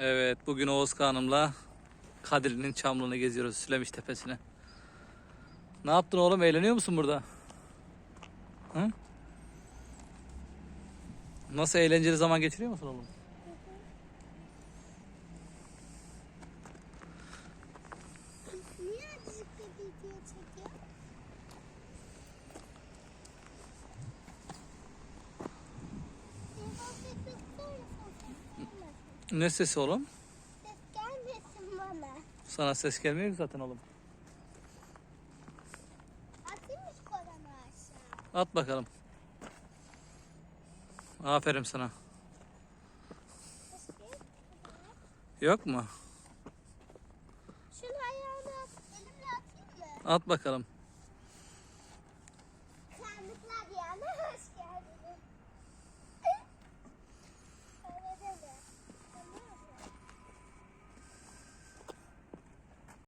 Evet bugün Oğuz Kağan'ımla Kadirli'nin Çamlı'nı geziyoruz Sülemiş Tepesi'ne. Ne yaptın oğlum eğleniyor musun burada? Hı? Nasıl eğlenceli zaman geçiriyor musun oğlum? Ne sesi oğlum? Ses gelmesin bana. Sana ses gelmiyor zaten oğlum. Atayım mı şu kolanı aşağı? At bakalım. Aferin sana. Yok mu? Şunu ayağına at. Elimle atayım mı? At bakalım.